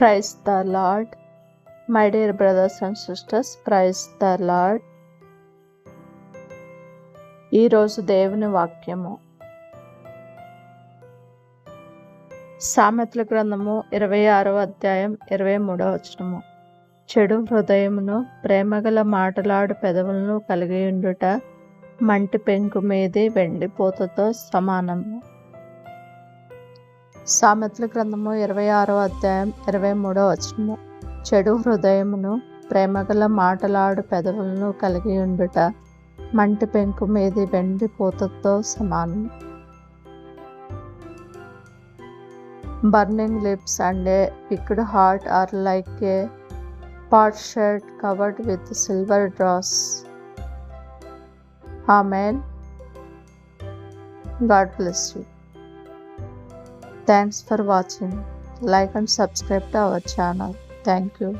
Praise the lord my dear brothers and sisters praise the lord ఈరోజు దేవుని వాక్యము. సామెతల గ్రంథము ఇరవై ఆరవ అధ్యాయం ఇరవై మూడవ వచనము. చెడు హృదయమును ప్రేమగల మాటలాడు పెదవులను కలిగి ఉండుట మంటి పెంకు మీది వెండిపోతతో సమానము. సామెతల గ్రంథము ఇరవై ఆరో అధ్యాయం ఇరవై మూడో వచనము. చెడు హృదయమును ప్రేమగల మాటలాడు పెదవులను కలిగి ఉండుట మంటి పెంకు మీది వెండి పూతతో సమానం burning lips and a picked heart are like a potsherd covered with silver dross. Amen. God bless you. Thanks for watching. Like and subscribe to our channel. Thank you.